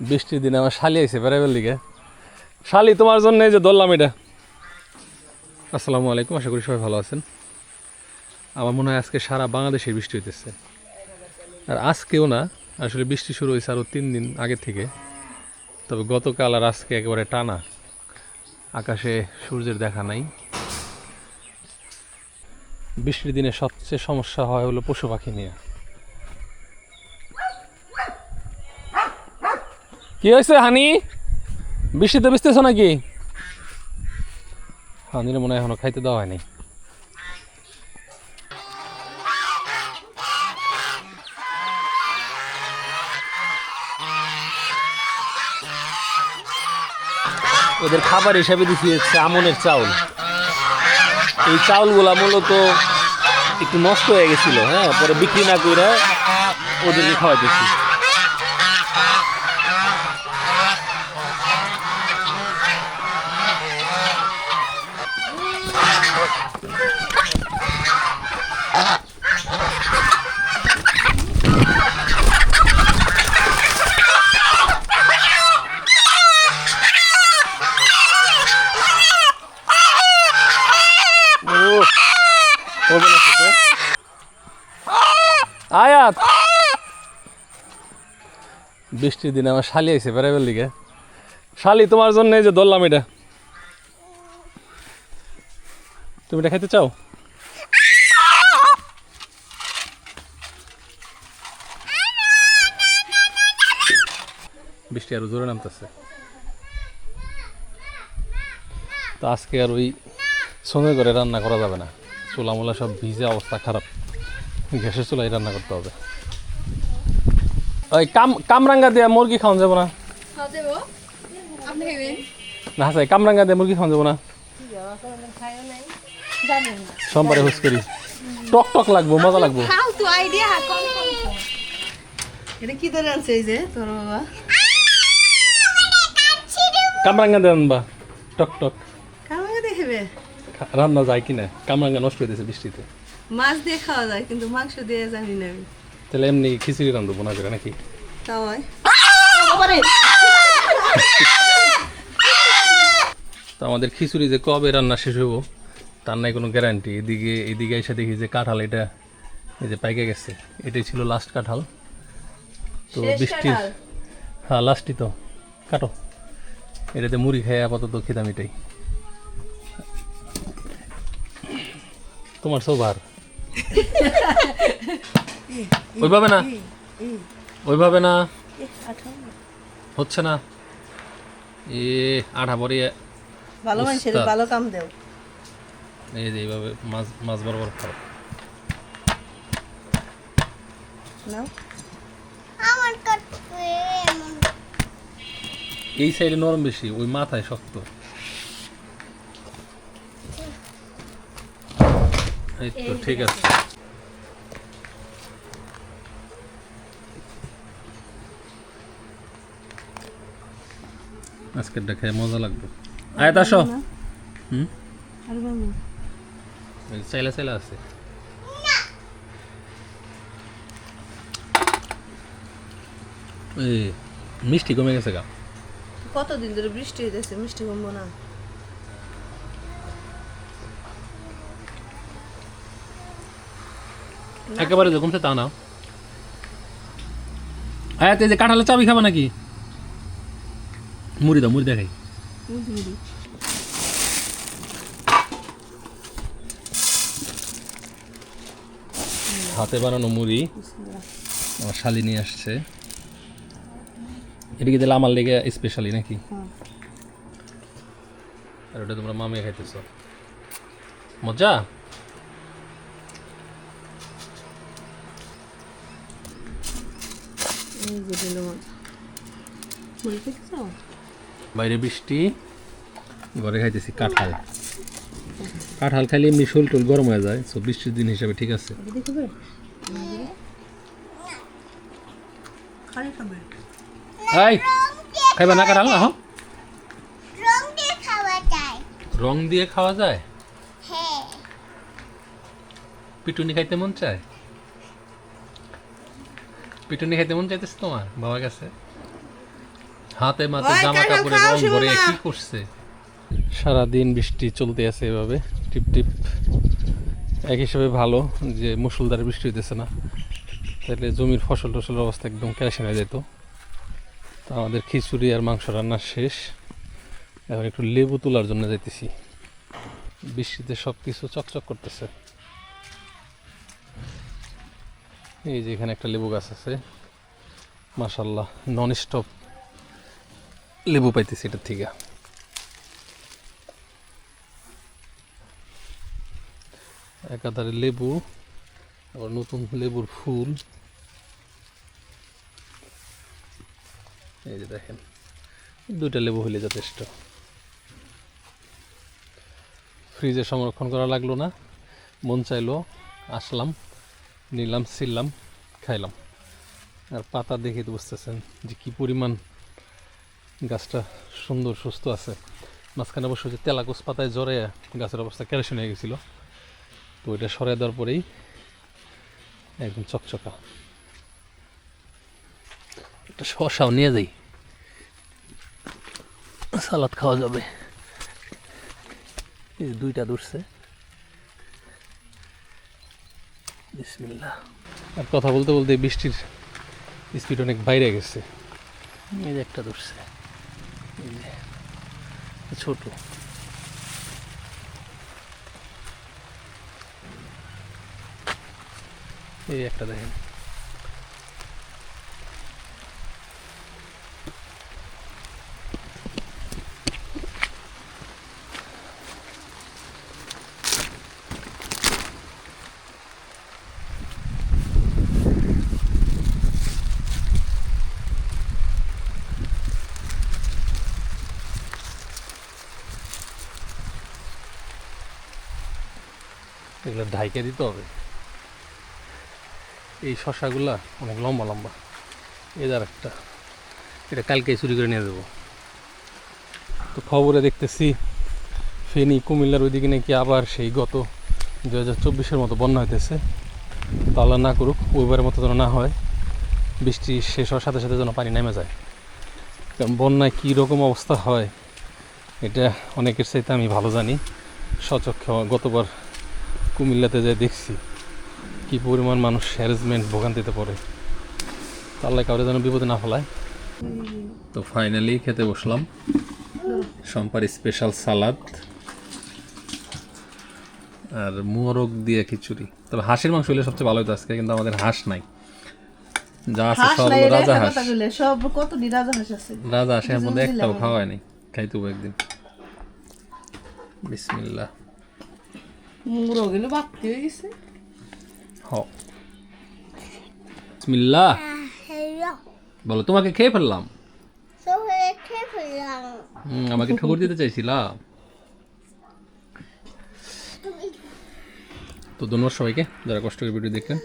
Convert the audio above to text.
বৃষ্টির দিনে আমার শালি আইছে বেড়াইবার লিগে। শালি, তোমার জন্য এই যে ধরলাম এটা। আসসালামু আলাইকুম, আশা করি সবাই ভালো আছেন। আমার মনে হয় আজকে সারা বাংলাদেশে বৃষ্টি হইতেছে। আর আজকেও না, আসলে বৃষ্টি শুরু হয়েছে আরও তিন দিন আগে থেকে। তবে গতকাল আর আজকে একেবারে টানা। আকাশে সূর্যের দেখা নাই। বৃষ্টির দিনে সবচেয়ে সমস্যা হয় হলো পশু পাখি নিয়ে। কি হয়েছে, হানি? বৃষ্টিতে ভিজতেছ নাকি? হানির মনে হয় এখনও খাইতে দেওয়া হয়নি। ওদের খাবার হিসাবে দিচ্ছি আমনের চাউল। এই চাউলগুলা মূলত একটু নষ্ট হয়ে গেছিল হ্যাঁ পরে বিক্রি না করে ওদেরকে খাওয়াইতেছি ও হবে না সেটা আয়াত। বৃষ্টির দিনে আমার শালি আইছে বেড়াইবার লিগে। শালি তোমার জন্য যে ধরলাম এটা। তুমি এটা খেতে চাও? বৃষ্টি আরও জোরে নামতেছে। তো আজকে আর ওই সঙ্গে করে রান্না করা যাবে না। চুলা মোলা সব ভিজে অবস্থা খারাপ। গ্যাসের চুলাই রান্না করতে হবে। ওই কাম কামরাঙ্গা দিয়ে মুরগি খাওয়ান যাব না। খাওয়া যাব খাইবেন না হাসাই কামরাঙ্গা দিয়ে মুরগি খাওয়া যাব না খাইও নাই জানেন না সোমবারে হুস করি। টক টক লাগবো মজা লাগবো। খাও তো আইডিয়া কম কম। এটা কি ধরে আনছে এই যে? তোর বাবা। কামরাঙ্গা দিয়ে আনবা। টক টক। কামাকে দেখবে রান্না যায় কিনা? কামরাঙ্গা নষ্ট হয়ে গেছে বৃষ্টিতে। মাছ দিয়ে খাওয়া যায় কিন্তু মাংস দিয়ে জানি না আমি। তাহলে এমনি খিচুড়ি রান্ধবো না করে নাকি? তাও হয়। তো আমাদের খিচুড়ি যে কবে রান্না শেষ হব তার নাই কোনো গ্যারান্টি এদিকে এদিকে এসে দেখি যে কাঁঠাল এটা এই যে পাইকে গেছে। এটাই ছিল লাস্ট কাঁঠাল। তো বৃষ্টির হ্যাঁ লাস্টই তো। কাটো। এটাতে মুড়ি খেয়ে আপাতত খেতাম এটাই। তোমার সৌভার? ওইভাবে না? ওইভাবে না? হচ্ছে না? এ আঠা পরে ভালো মানুষের ভালো কাম দেও। এই যে এইভাবে মাছ মাছ বরাবর খাও এই সাইডে নরম বেশি ওই মাথায় শক্ত। এই তো ঠিক আছে। আজকেরটা খেয়ে মজা লাগবে। আয়াত আসো। হুম? আর চাইলা চাইলা আছে মিষ্টি কমে গেছে গা কতদিন ধরে বৃষ্টি হইতেছে মিষ্টি কমবো না একেবারে যে কমছে তা না আয়াত যে কাঁঠালের চাবি খাবা নাকি মুড়ি দাও মুড়ি দেখাই হাতে বানানো মুড়ি। আমার শালি নিয়ে আসছে। এদিকে দিলে আমার লেগে স্পেশালি নাকি? আর ওটা তোমরা মামিয়া খাইতেছ। মজা? বাইরে বৃষ্টি। ঘরে খাইতেছি কাঁঠাল। কাঁঠাল খাইলে এমনি শোল টোল গরম হয়ে যায় সো বৃষ্টির দিন হিসাবে ঠিক আছে। খাইবা না কাঁঠাল না রং দিয়ে খাওয়া যায় রং দিয়ে খাওয়া যায়? পিটুনি খাইতে মন চায়? পিটুনি খাইতে মন চাইতেছে তোমার? বাবার কাছে হাতে মাতে জামা কাপড়ে রং ভরে কি করছে? সারাদিন বৃষ্টি চলতে আছে এভাবে, টিপ টিপ। এক হিসেবে ভালো যে মুসুলধারে বৃষ্টি হইতেছে না। তাহলে জমির ফসল টসলের অবস্থা একদম কেরাসিন হয়ে যেত তো আমাদের খিচুড়ি আর মাংস রান্না শেষ। এখন একটু লেবু তোলার জন্য যাইতেছি। বৃষ্টিতে সব কিছু চকচক করতেছে। এই যে এখানে একটা লেবু গাছ আছে। মাশাল্লাহ নন স্টপ লেবু পাইতেছি এটার থেকে। একাধারে লেবু, আবার নতুন লেবুর ফুল। এই যে দেখেন, দুইটা লেবু হলে যথেষ্ট। ফ্রিজে সংরক্ষণ করা লাগল না, মন চাইলো, আসলাম, নিলাম, ছিললাম, খাইলাম। আর পাতা দেখে তো বুঝতেছেন যে কি পরিমাণ গাছটা সুন্দর, সুস্থ আছে। মাঝখানে অবশ্য যে তেলাকুচ পাতায় জ্বরে গাছের অবস্থা কেরাসিন হয়ে গেছিল। তো ওইটা সরে দেওয়ার পরেই একদম চকচকা। একটা শশাও নিয়ে যাই। সালাদ খাওয়া যাবে। এই দুইটা দূরছে আর কথা বলতে বলতে বৃষ্টির স্পিড অনেক বাইরে গেছে। এই যে একটা দূরছে এই যে ছোট। এই একটা দেখেন। এগুলো ঢাইকে দিতে হবে। এই শশাগুলা অনেক লম্বা লম্বা। এদার একটা এটা কালকে চুরি করে নিয়ে যাব। তো খবরে দেখতেছি, ফেনী কুমিল্লার ওইদিকে নাকি আবার সেই গত দু হাজার চব্বিশের মতো বন্যা হইতেছে। তো আল্লাহ না করুক, ওইবারের মতো যেন না হয়, বৃষ্টি শেষ হওয়ার সাথে সাথে যেন পানি নেমে যায়। কারণ বন্যায় কী রকম অবস্থা হয়, এটা অনেকের চাইতে আমি ভালো জানি। সচক্ষে গতবার কুমিল্লাতে যাই দেখছি কি পরিমাণ মানুষ হ্যারাসমেন্ট ভোগান্তিতে পড়ে। আল্লাহ কাউরে যেন বিপদে না ফেলায়। তো ফাইনালি খেতে বসলাম। সম্পার স্পেশাল সালাদ আর মোরগ দিয়ে খিচুড়ি। তবে হাঁসের মাংস হলে সবচেয়ে ভালো হতো আজকে কিন্তু আমাদের হাঁস নাই। যা আছে সব রাজা হাঁস। সব কত রাজা হাঁস আছে? রাজা হাঁসের মধ্যে একটাও। খাওয়া হয়নি খাইতে হবে একদিন। বিসমিল্লাহ। মুরো গেলে বাড়তি হয়ে গেছে। হ। বিসমিল্লাহ। বলো তোমাকে খেয়ে ফেললাম। আমাকে ঠাকুর দিতে চাইছিলা? তো ধন্যবাদ সবাইকে যারা কষ্ট করে ভিডিও দেখলেন।